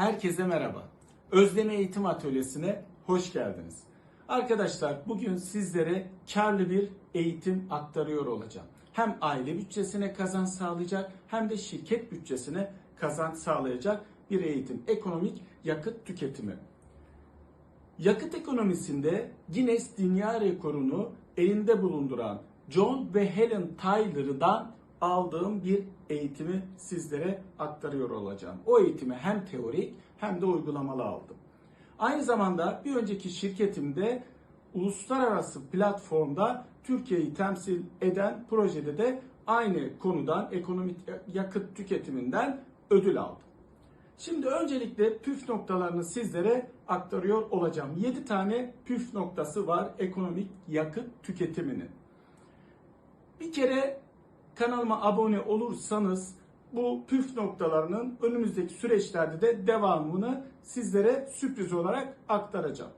Herkese merhaba. Özleme Eğitim Atölyesi'ne hoş geldiniz. Arkadaşlar bugün sizlere karlı bir eğitim aktarıyor olacağım. Hem aile bütçesine kazanç sağlayacak hem de şirket bütçesine kazanç sağlayacak bir eğitim. Ekonomik yakıt tüketimi. Yakıt ekonomisinde Guinness Dünya Rekorunu elinde bulunduran John ve Helen Tyler'dan aldığım bir eğitimi sizlere aktarıyor olacağım. O eğitimi hem teorik hem de uygulamalı aldım. Aynı zamanda bir önceki şirketimde uluslararası platformda Türkiye'yi temsil eden projede de aynı konudan ekonomik yakıt tüketiminden ödül aldım. Şimdi öncelikle püf noktalarını sizlere aktarıyor olacağım. 7 tane püf noktası var ekonomik yakıt tüketiminin. Bir kere kanalıma abone olursanız bu püf noktalarının önümüzdeki süreçlerde de devamını sizlere sürpriz olarak aktaracağım.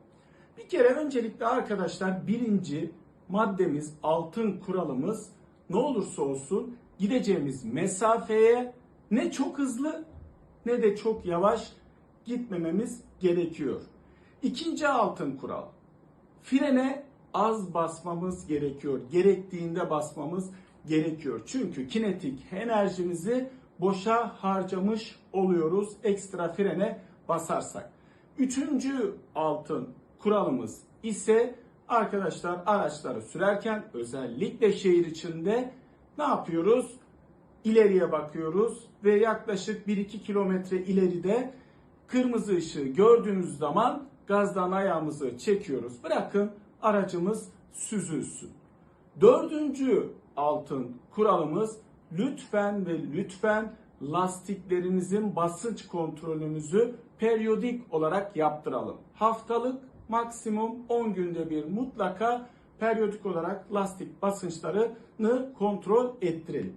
Bir kere öncelikle arkadaşlar birinci maddemiz, altın kuralımız ne olursa olsun gideceğimiz mesafeye ne çok hızlı ne de çok yavaş gitmememiz gerekiyor. İkinci altın kural. Frene az basmamız gerekiyor. Gerektiğinde basmamız gerekiyor. Çünkü kinetik enerjimizi boşa harcamış oluyoruz ekstra frene basarsak. Üçüncü altın kuralımız ise arkadaşlar araçları sürerken özellikle şehir içinde ne yapıyoruz? İleriye bakıyoruz ve yaklaşık 1-2 kilometre ileride kırmızı ışığı gördüğümüz zaman gazdan ayağımızı çekiyoruz. Bırakın aracımız süzülsün. Dördüncü altın kuralımız lütfen ve lütfen lastiklerinizin basınç kontrolünüzü periyodik olarak yaptıralım. Haftalık maksimum 10 günde bir mutlaka periyodik olarak lastik basınçlarını kontrol ettirelim.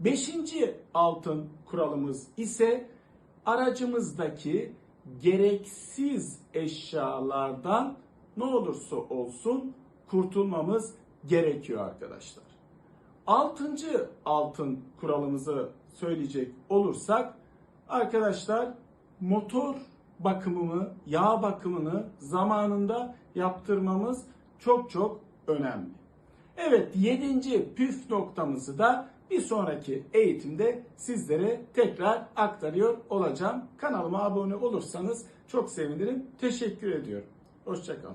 Beşinci altın kuralımız ise aracımızdaki gereksiz eşyalardan ne olursa olsun kurtulmamız gerekiyor arkadaşlar. Altıncı altın kuralımızı söyleyecek olursak arkadaşlar motor bakımını, yağ bakımını zamanında yaptırmamız çok çok önemli. Evet yedinci püf noktamızı da bir sonraki eğitimde sizlere tekrar aktarıyor olacağım. Kanalıma abone olursanız çok sevinirim. Teşekkür ediyorum. Hoşçakalın.